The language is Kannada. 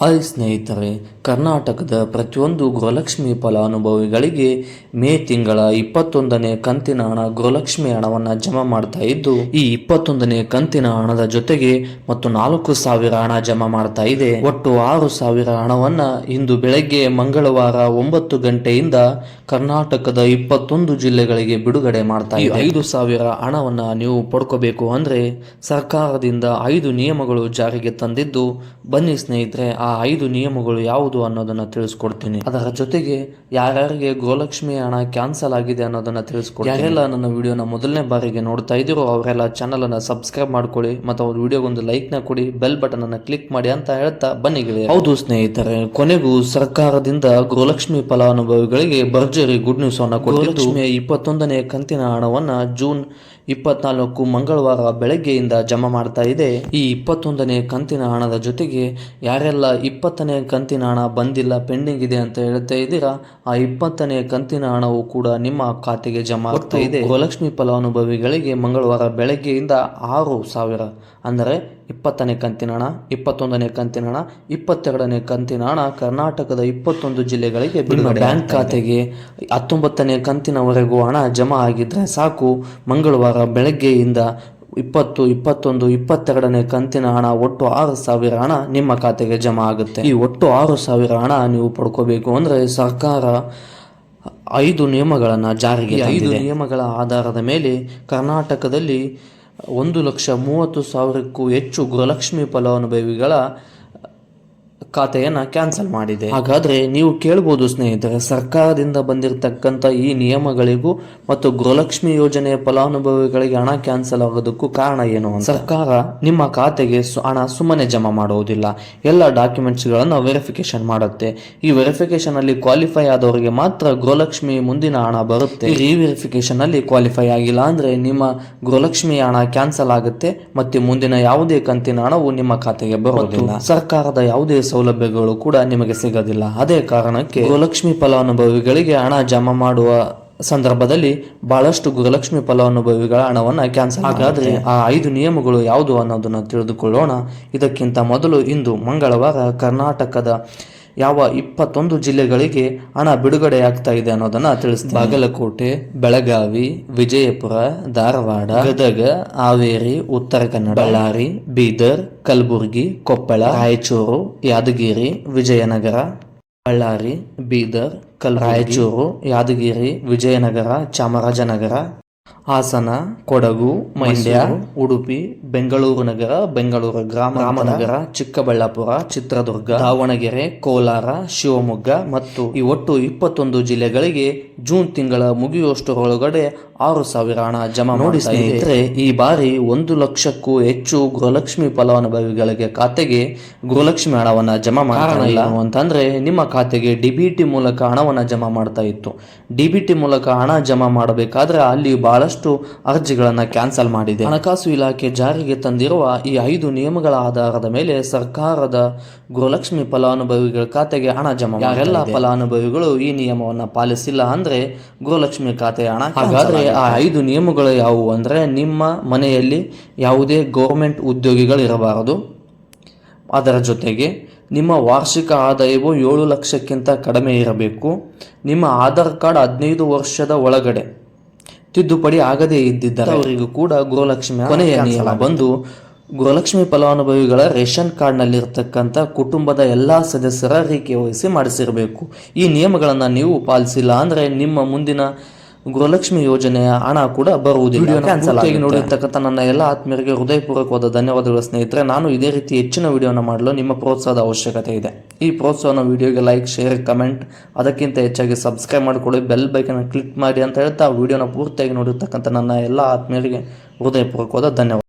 ಹಾಯ್ ಸ್ನೇಹಿತರೆ, ಕರ್ನಾಟಕದ ಪ್ರತಿಯೊಂದು ಗೃಹಲಕ್ಷ್ಮಿ ಫಲಾನುಭವಿಗಳಿಗೆ ಮೇ ತಿಂಗಳ ಇಪ್ಪತ್ತೊಂದನೇ ಕಂತಿನ ಹಣ ಗೃಹಲಕ್ಷ್ಮಿ ಹಣವನ್ನು ಜಮಾ ಮಾಡ್ತಾ ಇದ್ದು, ಈ ಇಪ್ಪತ್ತೊಂದನೇ ಕಂತಿನ ಹಣದ ಜೊತೆಗೆ ಮತ್ತು ನಾಲ್ಕು ಸಾವಿರ ಹಣ ಜಮಾ ಮಾಡ್ತಾ ಇದೆ. ಒಟ್ಟು ಆರು ಸಾವಿರ ಹಣವನ್ನ ಇಂದು ಬೆಳಗ್ಗೆ ಮಂಗಳವಾರ ಒಂಬತ್ತು ಗಂಟೆಯಿಂದ ಕರ್ನಾಟಕದ ಇಪ್ಪತ್ತೊಂದು ಜಿಲ್ಲೆಗಳಿಗೆ ಬಿಡುಗಡೆ ಮಾಡ್ತಾ ಇದೆ. ಐದು ಸಾವಿರ ಹಣವನ್ನ ನೀವು ಪಡ್ಕೋಬೇಕು ಅಂದ್ರೆ ಸರ್ಕಾರದಿಂದ ಐದು ನಿಯಮಗಳು ಜಾರಿಗೆ ತಂದಿದ್ದು, ಬನ್ನಿ ಸ್ನೇಹಿತರೆ ಆ ಐದು ನಿಯಮಗಳು ಯಾವುದು ಅನ್ನೋದನ್ನ ತಿಳಿಸ್ಕೊಡ್ತೀನಿ ಅದರ ಜೊತೆಗೆ ಯಾರ್ಯಾರಿಗೆ ಗೋಲಕ್ಷ್ಮಿ ಹಣ ಕ್ಯಾನ್ಸಲ್ ಆಗಿದೆ ಅನ್ನೋದನ್ನ ತಿಳಿಸ್ಕೊಡ್ತೀನಿ ಯಾರೆಲ್ಲ ನನ್ನ ವಿಡಿಯೋನ ಮೊದಲನೇ ಬಾರಿಗೆ ನೋಡ್ತಾ ಇದ್ದೀರೋ ಅವರೆಲ್ಲ ಚಾನಲ್ ಅನ್ನ ಸಬ್ಸ್ಕ್ರೈಬ್ ಮಾಡ್ಕೊಳ್ಳಿ ಮತ್ತು ಅವ್ರ ಲೈಕ್ನ ಕೊಡಿ ಬೆಲ್ ಬಟನ್ ಅನ್ನ ಕ್ಲಿಕ್ ಮಾಡಿ ಅಂತ ಹೇಳ್ತಾ ಬನ್ನಿ. ಹೌದು ಸ್ನೇಹಿತರೆ, ಕೊನೆಗೂ ಸರ್ಕಾರದಿಂದ ಗೃಹಲಕ್ಷ್ಮಿ ಫಲಾನುಭವಿಗಳಿಗೆ ಭರ್ಜರಿ ಗುಡ್ ನ್ಯೂಸ್ ಅನ್ನ ಕೊಟ್ಟಿದ್ದು ಇಪ್ಪತ್ತೊಂದನೇ ಕಂತಿನ ಹಣವನ್ನ ಜೂನ್ ಇಪ್ಪತ್ನಾಲ್ಕು ಮಂಗಳವಾರ ಬೆಳಗ್ಗೆಯಿಂದ ಜಮಾ ಮಾಡ್ತಾ ಇದೆ. ಈ ಇಪ್ಪತ್ತೊಂದನೇ ಕಂತಿನ ಹಣದ ಜೊತೆಗೆ ಯಾರೆಲ್ಲ ಇಪ್ಪತ್ತನೇ ಕಂತಿನ ಹಣ ಬಂದಿಲ್ಲ ಪೆಂಡಿಂಗ್ ಇದೆ ಅಂತ ಹೇಳ್ತಾ ಇದ್ದೀರಾ ಆ ಇಪ್ಪತ್ತನೇ ಕಂತಿನ ಹಣವು ಕೂಡ ನಿಮ್ಮ ಖಾತೆಗೆ ಜಮಾ ಆಗ್ತಾ ಇದೆ. ಗೋಲಕ್ಷ್ಮಿ ಫಲಾನುಭವಿಗಳಿಗೆ ಮಂಗಳವಾರ ಬೆಳಗ್ಗೆಯಿಂದ ಆರು ಸಾವಿರ ಅಂದರೆ ಇಪ್ಪತ್ತನೇ ಕಂತಿನ ಹಣ ಇಪ್ಪತ್ತೊಂದನೇ ಕಂತಿನ ಹಣ ಇಪ್ಪತ್ತೆರಡನೇ ಕಂತಿನ ಹಣ ಕರ್ನಾಟಕದ ಇಪ್ಪತ್ತೊಂದು ಜಿಲ್ಲೆಗಳಿಗೆ ಬಿಡುಗಡೆ ಬ್ಯಾಂಕ್ ಖಾತೆಗೆ ಹತ್ತೊಂಬತ್ತನೇ ಕಂತಿನವರೆಗೂ ಹಣ ಜಮಾ ಆಗಿದ್ರೆ ಸಾಕು. ಮಂಗಳವಾರ ಬೆಳಗ್ಗೆಯಿಂದ ಇಪ್ಪತ್ತು ಇಪ್ಪತ್ತೊಂದು ಇಪ್ಪತ್ತೆರಡನೇ ಕಂತಿನ ಹಣ ಒಟ್ಟು ಆರು ಸಾವಿರ ಹಣ ನಿಮ್ಮ ಖಾತೆಗೆ ಜಮಾ ಆಗುತ್ತೆ. ಈ ಒಟ್ಟು ಆರು ಸಾವಿರ ಹಣ ನೀವು ಪಡ್ಕೋಬೇಕು ಅಂದರೆ ಸರ್ಕಾರ ಐದು ನಿಯಮಗಳನ್ನು ಜಾರಿಗೆ ಐದು ನಿಯಮಗಳ ಆಧಾರದ ಮೇಲೆ ಕರ್ನಾಟಕದಲ್ಲಿ ಒಂದು ಲಕ್ಷ ಮೂವತ್ತು ಸಾವಿರಕ್ಕೂ ಹೆಚ್ಚು ಗೃಹಲಕ್ಷ್ಮಿ ಫಲಾನುಭವಿಗಳ ಖಾತೆಯನ್ನು ಕ್ಯಾನ್ಸಲ್ ಮಾಡಿದೆ. ಹಾಗಾದ್ರೆ ನೀವು ಕೇಳಬಹುದು ಸ್ನೇಹಿತರೆ, ಸರ್ಕಾರದಿಂದ ಬಂದಿರತಕ್ಕಂಥ ಈ ನಿಯಮಗಳಿಗೂ ಮತ್ತು ಗೃಹಲಕ್ಷ್ಮಿ ಯೋಜನೆಯ ಫಲಾನುಭವಿಗಳಿಗೆ ಹಣ ಕ್ಯಾನ್ಸಲ್ ಆಗೋದಕ್ಕೂ ಕಾರಣ ಏನು ಸರ್ಕಾರ ನಿಮ್ಮ ಖಾತೆಗೆ ಹಣ ಸುಮ್ಮನೆ ಜಮಾ ಮಾಡುವುದಿಲ್ಲ ಎಲ್ಲ ಡಾಕ್ಯುಮೆಂಟ್ಸ್ಗಳನ್ನು ವೆರಿಫಿಕೇಶನ್ ಮಾಡುತ್ತೆ. ಈ ವೆರಿಫಿಕೇಶನ್ ಅಲ್ಲಿ ಕ್ವಾಲಿಫೈ ಆದವರಿಗೆ ಮಾತ್ರ ಗೃಹಲಕ್ಷ್ಮಿ ಮುಂದಿನ ಹಣ ಬರುತ್ತೆ. ಈ ವೆರಿಫಿಕೇಶನ್ ಅಲ್ಲಿ ಕ್ವಾಲಿಫೈ ಆಗಿಲ್ಲ ಅಂದ್ರೆ ನಿಮ್ಮ ಗೃಹಲಕ್ಷ್ಮಿ ಹಣ ಕ್ಯಾನ್ಸಲ್ ಆಗುತ್ತೆ ಮತ್ತೆ ಮುಂದಿನ ಯಾವುದೇ ಕಂತಿನ ಹಣವು ನಿಮ್ಮ ಖಾತೆಗೆ ಬರೋದಿಲ್ಲ. ಸರ್ಕಾರದ ಯಾವುದೇ ಸೌಲಭ್ಯಗಳು ಕೂಡ ನಿಮಗೆ ಸಿಗೋದಿಲ್ಲ. ಅದೇ ಕಾರಣಕ್ಕೆ ಗೃಹಲಕ್ಷ್ಮಿ ಫಲಾನುಭವಿಗಳಿಗೆ ಹಣ ಜಮಾ ಮಾಡುವ ಸಂದರ್ಭದಲ್ಲಿ ಬಹಳಷ್ಟು ಗೃಹಲಕ್ಷ್ಮಿ ಫಲಾನುಭವಿಗಳ ಹಣವನ್ನು ಕ್ಯಾನ್ಸಲ್ ಹಾಗಾದ್ರೆ ಆ ಐದು ನಿಯಮಗಳು ಯಾವುದು ಅನ್ನೋದನ್ನ ತಿಳಿದುಕೊಳ್ಳೋಣ. ಇದಕ್ಕಿಂತ ಮೊದಲು ಇಂದು ಮಂಗಳವಾರ ಕರ್ನಾಟಕದ ಯಾವ ಇಪ್ಪತ್ತೊಂದು ಜಿಲ್ಲೆಗಳಿಗೆ ಹಣ ಬಿಡುಗಡೆಯಾಗ್ತಾ ಇದೆ ಅನ್ನೋದನ್ನ ತಿಳಿಸ್ತೀನಿ. ಬಾಗಲಕೋಟೆ, ಬೆಳಗಾವಿ, ವಿಜಯಪುರ, ಧಾರವಾಡ, ಗದಗ, ಹಾವೇರಿ, ಉತ್ತರ ಕನ್ನಡ, ಬಳ್ಳಾರಿ, ಬೀದರ್, ಕಲಬುರಗಿ, ಕೊಪ್ಪಳ, ರಾಯಚೂರು, ಯಾದಗಿರಿ, ವಿಜಯನಗರ, ಬಳ್ಳಾರಿ, ಬೀದರ್ ಕಲ್ ರಾಯಚೂರು, ಯಾದಗಿರಿ, ವಿಜಯನಗರ, ಚಾಮರಾಜನಗರ ಹಾಸನ ಕೊಡಗು ಮಂಡ್ಯ ಉಡುಪಿ ಬೆಂಗಳೂರು ನಗರ ಬೆಂಗಳೂರು ಗ್ರಾಮ ರಾಮನಗರ ಚಿಕ್ಕಬಳ್ಳಾಪುರ ಚಿತ್ರದುರ್ಗ ದಾವಣಗೆರೆ ಕೋಲಾರ ಶಿವಮೊಗ್ಗ ಮತ್ತು ಈ ಒಟ್ಟು ಇಪ್ಪತ್ತೊಂದು ಜಿಲ್ಲೆಗಳಿಗೆ ಜೂನ್ ತಿಂಗಳ ಮುಗಿಯುವಷ್ಟರೊಳಗಡೆ ಆರು ಸಾವಿರ ಹಣ ಜಮಾ ನೋಡಿ ಸ್ನೇಹಿತರೆ ಈ ಬಾರಿ ಒಂದು ಲಕ್ಷಕ್ಕೂ ಹೆಚ್ಚು ಗೃಹಲಕ್ಷ್ಮಿ ಫಲಾನುಭವಿಗಳಿಗೆ ಖಾತೆಗೆ ಗೃಹಲಕ್ಷ್ಮಿ ಹಣವನ್ನ ಜಮಾ ಮಾಡಿಲ್ಲ ಅಂತಂದ್ರೆ ನಿಮ್ಮ ಖಾತೆಗೆ ಡಿಬಿಟಿ ಮೂಲಕ ಹಣವನ್ನ ಜಮಾ ಮಾಡ್ತಾ ಇತ್ತು. ಡಿಬಿಟಿ ಮೂಲಕ ಹಣ ಜಮಾ ಮಾಡಬೇಕಾದ್ರೆ ಅಲ್ಲಿ ಬಹಳಷ್ಟು ಅರ್ಜಿಗಳನ್ನ ಕ್ಯಾನ್ಸಲ್ ಮಾಡಿದೆ. ಹಣಕಾಸು ಇಲಾಖೆ ಜಾರಿಗೆ ತಂದಿರುವ ಈ ಐದು ನಿಯಮಗಳ ಆಧಾರದ ಮೇಲೆ ಸರ್ಕಾರದ ಗೃಹಲಕ್ಷ್ಮಿ ಫಲಾನುಭವಿಗಳ ಖಾತೆಗೆ ಹಣ ಜಮಾ ಯಾರೆಲ್ಲ ಫಲಾನುಭವಿಗಳು ಈ ನಿಯಮವನ್ನ ಪಾಲಿಸಿಲ್ಲ ಅಂದ್ರೆ ಗೃಹಲಕ್ಷ್ಮಿ ಖಾತೆ ಹಣ ಹಾಗಾದ್ರೆ ಆ ಐದು ನಿಯಮಗಳು ಯಾವುವು ಅಂದ್ರೆ ನಿಮ್ಮ ಮನೆಯಲ್ಲಿ ಯಾವುದೇ ಗೌರ್ಮೆಂಟ್ ಉದ್ಯೋಗಿಗಳು ಇರಬಾರದು. ಅದರ ಜೊತೆಗೆ ನಿಮ್ಮ ವಾರ್ಷಿಕ ಆದಾಯವು ಏಳು ಲಕ್ಷಕ್ಕಿಂತ ಕಡಿಮೆ ಇರಬೇಕು. ನಿಮ್ಮ ಆಧಾರ್ ಕಾರ್ಡ್ ಹದಿನೈದು ವರ್ಷದ ಒಳಗಡೆ. ತಿದ್ದುಪಡಿ ಆಗದೇ ಇದ್ದಿದ್ದರೆ ಅವರಿಗೂ ಕೂಡ ಗೃಹಲಕ್ಷ್ಮಿ ಕೊನೆಯ ನಿಯಮ ಬಂದು ಗೃಹಲಕ್ಷ್ಮಿ ಫಲಾನುಭವಿಗಳ ರೇಷನ್ ಕಾರ್ಡ್ನಲ್ಲಿರ್ತಕ್ಕಂಥ ಕುಟುಂಬದ ಎಲ್ಲಾ ಸದಸ್ಯರ ರೀಕೆ ವಹಿಸಿ ಮಾಡಿಸಿರಬೇಕು. ಈ ನಿಯಮಗಳನ್ನು ನೀವು ಪಾಲಿಸಿಲ್ಲ ಅಂದ್ರೆ ನಿಮ್ಮ ಮುಂದಿನ ಗೃಹಲಕ್ಷ್ಮಿ ಯೋಜನೆಯ ಹಣ ಕೂಡ ಬರುವುದಿಲ್ಲ. ಕ್ಯಾನ್ಸಲ್ ಆಗಿ ನೋಡಿರ್ತಕ್ಕಂಥ ನನ್ನ ಎಲ್ಲ ಆತ್ಮೀಯರಿಗೆ ಹೃದಯಪೂರ್ವಕವಾದ ಧನ್ಯವಾದಗಳು ಸ್ನೇಹಿತರೆ. ನಾನು ಇದೇ ರೀತಿ ಹೆಚ್ಚಿನ ವಿಡಿಯೋನ ಮಾಡಲು ನಿಮ್ಮ ಪ್ರೋತ್ಸಾಹದ ಅವಶ್ಯಕತೆ ಇದೆ. ಈ ಪ್ರೋತ್ಸಾಹನ ವಿಡಿಯೋಗೆ ಲೈಕ್ ಶೇರ್ ಕಮೆಂಟ್ ಅದಕ್ಕಿಂತ ಹೆಚ್ಚಾಗಿ ಸಬ್ಸ್ಕ್ರೈಬ್ ಮಾಡಿಕೊಳ್ಳಿ. ಬೆಲ್ ಬೈಕನ್ನು ಕ್ಲಿಕ್ ಮಾಡಿ ಅಂತ ಹೇಳ್ತಾ ವಿಡಿಯೋನ ಪೂರ್ತಿಯಾಗಿ ನೋಡಿರ್ತಕ್ಕಂಥ ನನ್ನ ಎಲ್ಲ ಆತ್ಮೀಯರಿಗೆ ಹೃದಯಪೂರ್ವಕವಾದ ಧನ್ಯವಾದ